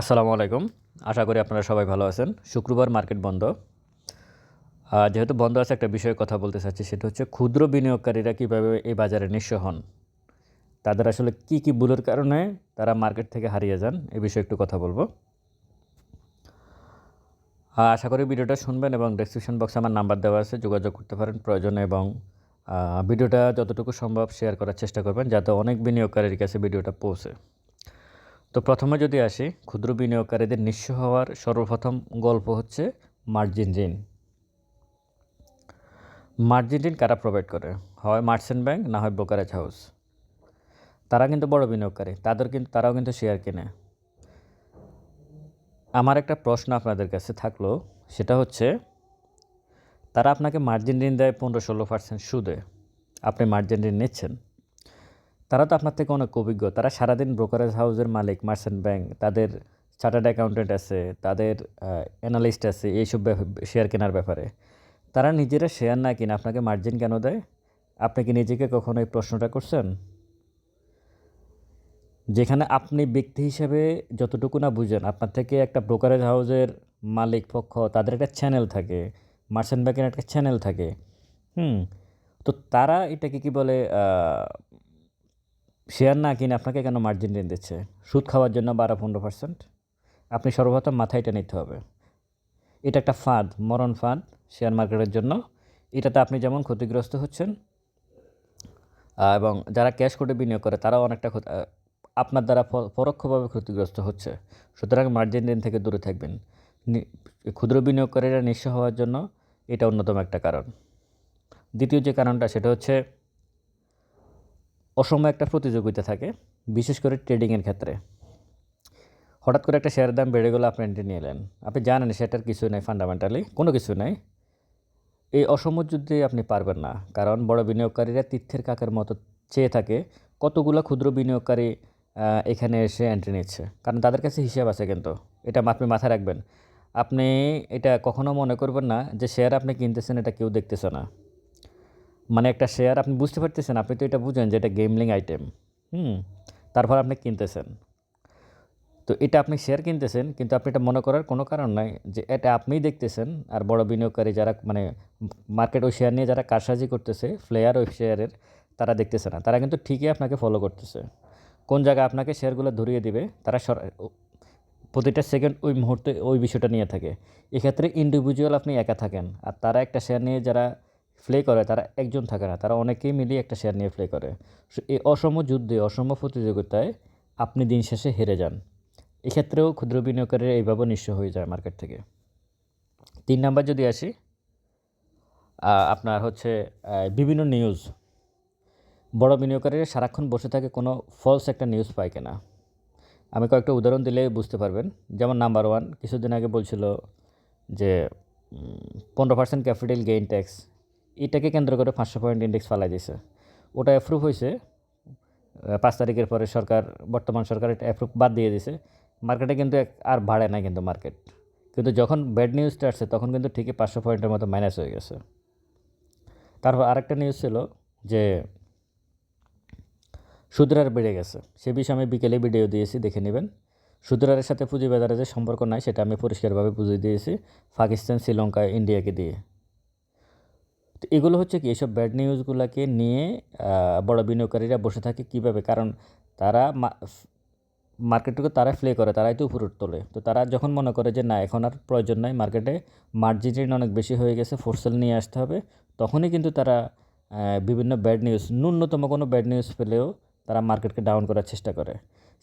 আসসালামু আলাইকুম। আশা করি আপনারা সবাই ভালো আছেন। শুক্রবার মার্কেট বন্ধ। যেহেতু বন্ধ আছে, একটা বিষয়ে কথা বলতে চাচ্ছি, সেটা হচ্ছে ক্ষুদ্র বিনিয়োগকারীরা কীভাবে এই বাজারে নিঃস্ব হন? তাদের আসলে কি কি ভুলের কারণে তারা মার্কেট থেকে হারিয়ে যান, এ বিষয়ে একটু কথা বলব। আশা করি ভিডিওটা শুনবেন এবং ডেসক্রিপশন বক্সে আমার নাম্বার দেওয়া আছে, যোগাযোগ করতে পারেন, প্রয়োজনে এবং ভিডিওটা যতটুকু সম্ভব শেয়ার করার চেষ্টা করবেন, যাতে অনেক বিনিয়োগকারীর কাছে ভিডিওটা পৌঁছে। তো প্রথমে যদি আসি, ক্ষুদ্র বিনিয়োগকারীদের নিঃস্ব হওয়ার সর্বপ্রথম গল্প হচ্ছে মার্জিন ঋণ মার্জিন ঋণ কারা প্রোভাইড করে? হয় মার্চেন্ট ব্যাংক না হয় ব্রোকারেজ হাউস? তারা কিন্তু বড় বিনিয়োগকারী, তাদের কিন্তু তারাও কিন্তু শেয়ার কেনে। আমার একটা প্রশ্ন আপনাদের কাছে থাকল, সেটা হচ্ছে, তারা আপনাকে মার্জিন ঋণ দেয় পনেরো ষোলো পার্সেন্ট সুদে। আপনি মার্জিন ঋণ নিচ্ছেন। তারা তো আপনার থেকে অনেক অভিজ্ঞ। তারা সারাদিন ব্রোকারেজ হাউসের মালিক মার্চেন্ট ব্যাংক তাদের চার্টার্ড অ্যাকাউন্টেন্ট আছে, তাদের অ্যানালিস্ট আছে, এইসব শেয়ার কেনার ব্যাপারে। তারা নিজেরা শেয়ার না কিনে আপনাকে মার্জিন কেন দেয়? আপনি কি নিজেকে কখনো এই প্রশ্নটা করছেন? যেখানে আপনি ব্যক্তি হিসেবে যতটুকু না বুঝেন, আপনার থেকে একটা ব্রোকারেজ হাউসের মালিক পক্ষ, তাদের একটা চ্যানেল থাকে মার্চেন্ট ব্যাংকের একটা চ্যানেল থাকে। হুম, তো তারা এটাকে কি বলে শেয়ার না কিনে আপনাকে কেন মার্জিন ঋণ দিচ্ছে? সুদ খাওয়ার জন্য বারো, পনেরো পার্সেন্ট আপনি সর্বপ্রথম মাথায় এটা নিতে হবে। এটা একটা ফাঁদ, মরণ ফাঁদ শেয়ার মার্কেটের জন্য। এটাতে আপনি যেমন ক্ষতিগ্রস্ত হচ্ছেন এবং যারা ক্যাশ কোডে বিনিয়োগ করে, তারাও অনেকটা আপনার দ্বারা পরোক্ষভাবে ক্ষতিগ্রস্ত হচ্ছে। সুতরাং মার্জিন ঋণ থেকে দূরে থাকবেন। ক্ষুদ্র বিনিয়োগকারীরা নিঃস্ব হওয়ার জন্য এটা অন্যতম একটা কারণ। দ্বিতীয় যে কারণটা, সেটা হচ্ছে অসময় একটা প্রতিযোগিতা থাকে, বিশেষ করে ট্রেডিংয়ের ক্ষেত্রে। হঠাৎ করে একটা শেয়ারের দাম বেড়ে গেলো, আপনি এন্ট্রি নিয়ে এলেন আপনি জানেন সেটার কিছু নেই ফান্ডামেন্টালি কোনো কিছু নেই। এই অসম যুদ্ধে আপনি পারবেন না, কারণ বড় বিনিয়োগকারীরা তীর্থের কাকের মতো চেয়ে থাকে, কতগুলো ক্ষুদ্র বিনিয়োগকারী এখানে এসে এন্ট্রি নিচ্ছে। কারণ তাদের কাছে হিসাব আছে কিন্তু, এটা আপনি মাথায় রাখবেন। আপনি এটা কখনো মনে করবেন না যে শেয়ার আপনি কিনতেছেন, এটা কেউ দেখতেছে না। মানে একটা শেয়ার আপনি বুঝতে পারতেছেন, আপনি তো এটা বুঝেন যে এটা গেমলিং আইটেম হুম, তারপর আপনি কিনতেছেন। তো এটা আপনি শেয়ার কিনতেছেন, কিন্তু আপনি এটা মনে করার কোনো কারণ নাই যে এটা আপনিই দেখতেছেন, আর বড় বিনিয়োগকারী যারা মানে মার্কেট ওই শেয়ার নিয়ে যারা কারসাজি করতেছে ফ্লেয়ার ওই শেয়ারের তারা দেখতেছে না। তারা কিন্তু ঠিকই আপনাকে ফলো করতেছে। কোন জায়গায় আপনাকে শেয়ারগুলো ধরিয়ে দিবে, তারা প্রতিটা সেকেন্ড ওই মুহূর্তে ওই বিষয়টা নিয়ে থাকে। এক্ষেত্রে ইন্ডিভিজুয়াল আপনি একা থাকেন, আর তারা একটা শেয়ার নিয়ে যারা প্লে করে, তারা একজন থাকে না, তারা অনেকেই মিলিয়ে একটা শেয়ার নিয়ে প্লে করে। এই অসম যুদ্ধে, অসম প্রতিযোগিতায় আপনি দিন শেষে হেরে যান। এক্ষেত্রেও ক্ষুদ্র বিনিয়োগকারীরা এইভাবে নিঃস্ব হয়ে যায় মার্কেট থেকে। তিন নাম্বার যদি আসি আপনার হচ্ছে বিভিন্ন নিউজ বড় বিনিয়োগকারীরা সারাক্ষণ বসে থাকে, কোনো ফলস একটা নিউজ পায় কিনা। আমি কয়েকটা উদাহরণ দিলে বুঝতে পারবেন। যেমন নাম্বার ওয়ান কিছুদিন আগে বলছিল যে পনেরো পার্সেন্ট ক্যাপিটাল গেইন ট্যাক্স এটাকে কেন্দ্র করে পাঁচশো পয়েন্ট ইন্ডেক্স ফালাই দিয়েছে ওটা অ্যাপ্রুভ হয়েছে পাঁচ তারিখের পরে সরকার, বর্তমান সরকার এটা অ্যাপ্রুভ বাদ দিয়ে দিয়েছে মার্কেটে কিন্তু আর বাড়ে না কিন্তু মার্কেট কিন্তু যখন ব্যাড নিউজটা আসছে, তখন কিন্তু ঠিকই পাঁচশো পয়েন্টের মতো মাইনাস হয়ে গেছে। তারপর আরেকটা নিউজ ছিল যে সুদের হার বেড়ে গেছে। সে বিষয়ে আমি বিকেলে ভিডিও দিয়েছি, দেখে নেবেন। সুদের হারের সাথে পুঁজিবাজারে যে সম্পর্ক নাই, সেটা আমি পরিষ্কারভাবে বুঝিয়ে দিয়েছি। পাকিস্তান, শ্রীলঙ্কা, ইন্ডিয়াকে দিয়ে। তো এগুলো হচ্ছে কি এইসব ব্যাড নিউজগুলোকে নিয়ে বড় বিনিয়োগকারীরা বসে থাকে কীভাবে? কারণ তারা মার্কেটটাকে তারা ফ্লে করে, তারাই তো উপরে তোলে। তো তারা যখন মনে করে যে না, এখন আর প্রয়োজন নাই মার্কেটে মার্জিন অনেক বেশি হয়ে গেছে ফোরসেল নিয়ে আসতে হবে, তখনই কিন্তু তারা বিভিন্ন ব্যাড নিউজ ন্যূনতম কোনো ব্যাড নিউজ পেলেও তারা মার্কেটকে ডাউন করার চেষ্টা করে।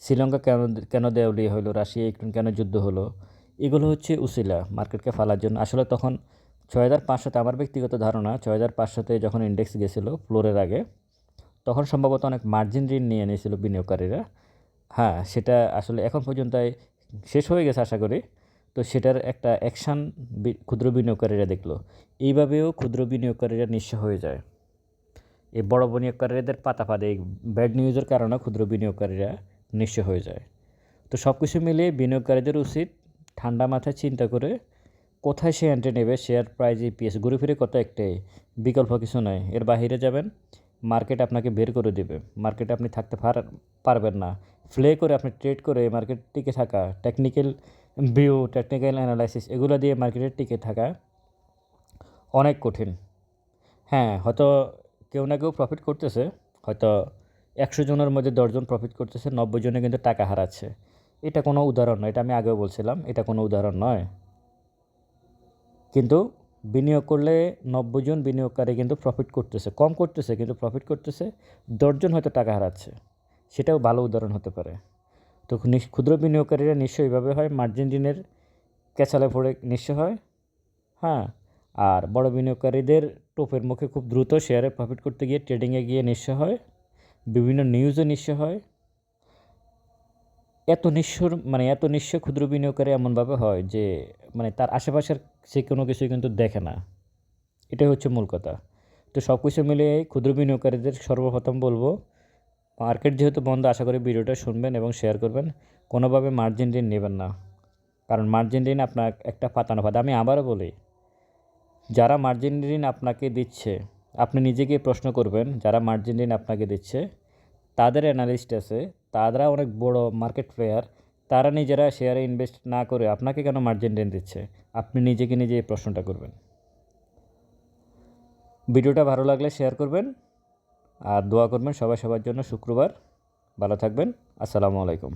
শ্রীলঙ্কা কেন কেন দেউলিয়া হলো? রাশিয়া ইউক্রেন কেন যুদ্ধ হলো? এগুলো হচ্ছে উসিলা মার্কেটকে ফালার জন্য। আসলে তখন ছয় হাজার পাঁচশোতে আমার ব্যক্তিগত ধারণা ছয় হাজার পাঁচশোতে যখন ইন্ডেক্স গেছিল ফ্লোরের আগে, তখন সম্ভবত অনেক মার্জিন ঋণ নিয়ে নিয়েছিল বিনিয়োগকারীরা। হ্যাঁ সেটা আসলে এখন পর্যন্ত শেষ হয়ে গেছে আশা করি। তো সেটার একটা অ্যাকশান ক্ষুদ্র বিনিয়োগকারীরা দেখল। এইভাবেও ক্ষুদ্র বিনিয়োগকারীরা নিঃস্ব হয়ে যায়। এই বড় বিনিয়োগকারীদের পাতা পাদে এই ব্যাড নিউজের কারণে ক্ষুদ্র বিনিয়োগকারীরা নিঃস্ব হয়ে যায়। তো সব কিছু মিলিয়ে বিনিয়োগকারীদের উচিত ঠান্ডা মাথায় চিন্তা করে কোথায় সে এন্ট্রি নেবে? শেয়ার প্রাইজ ইপিএস ঘুরে ফিরে কত একটাই বিকল্প কিছু নয় এর বাহিরে যাবেন মার্কেট আপনাকে বের করে দেবে। মার্কেটে আপনি থাকতে পার- পারবেন না। ফ্লে করে আপনি ট্রেড করে মার্কেট টিকে থাকা টেকনিক্যাল ভিউ টেকনিক্যাল অ্যানালাইসিস এগুলো দিয়ে মার্কেটে টিকে থাকা অনেক কঠিন। হ্যাঁ হয়তো কেউ না কেউ প্রফিট করতেছে। হয়তো একশো জনের মধ্যে দশজন প্রফিট করতেছে, নব্বই জনে কিন্তু টাকা হারাচ্ছে। এটা কোনো উদাহরণ নয়, এটা আমি আগেও বলছিলাম, এটা কোনো উদাহরণ নয়। কিন্তু বিনিয়োগ করলে নব্বই জন বিনিয়োগকারী কিন্তু প্রফিট করতেছে, কম করতেছে, কিন্তু প্রফিট করতেছে দশজন হয়তো টাকা হারাচ্ছে। সেটাও ভালো উদাহরণ হতে পারে। তো ক্ষুদ্র বিনিয়োগকারীরা নিশ্চয়ই এইভাবে হয় মার্জিন ঋণের ক্যাচালে পড়ে নিশ্চয় হয়? হ্যাঁ। আর বড় বিনিয়োগকারীদের টোপের মুখে খুব দ্রুত শেয়ারে প্রফিট করতে গিয়ে ট্রেডিংয়ে গিয়ে নিশ্চয় হয়। বিভিন্ন নিউজে নিশ্চয় হয়। এত নিঃস্বর মানে এত নিঃস্ব ক্ষুদ্র বিনিয়োগকারী এমনভাবে হয় যে মানে তার আশেপাশের সে কোনো কিছুই কিন্তু দেখে না। এটাই হচ্ছে মূল কথা। তো সব কিছু মিলিয়ে ক্ষুদ্র বিনিয়োগকারীদের সর্বপ্রথম বলব, মার্কেট যেহেতু বন্ধ, আশা করি ভিডিওটা শুনবেন এবং শেয়ার করবেন। কোনোভাবে মার্জিন ঋণ নেবেন না। কারণ মার্জিন ঋণ আপনার একটা পাতানো ফাঁদ আমি আবারও বলি, যারা মার্জিন ঋণ আপনাকে দিচ্ছে, আপনি নিজেকে প্রশ্ন করবেন, যারা মার্জিন ঋণ আপনাকে দিচ্ছে, তাদের অ্যানালিস্ট আছে, তারা অনেক বড় মার্কেট প্লেয়ার তারা নিজেরা শেয়ারে ইনভেস্ট না করে আপনাকে কেন মার্জিন রেন দিচ্ছে? আপনি নিজেকে নিজে এই প্রশ্নটা করবেন। ভিডিওটা ভালো লাগলে শেয়ার করবেন আর দোয়া করবেন সবাই সবার জন্য শুক্রবার। ভালো থাকবেন। আসসালামু আলাইকুম।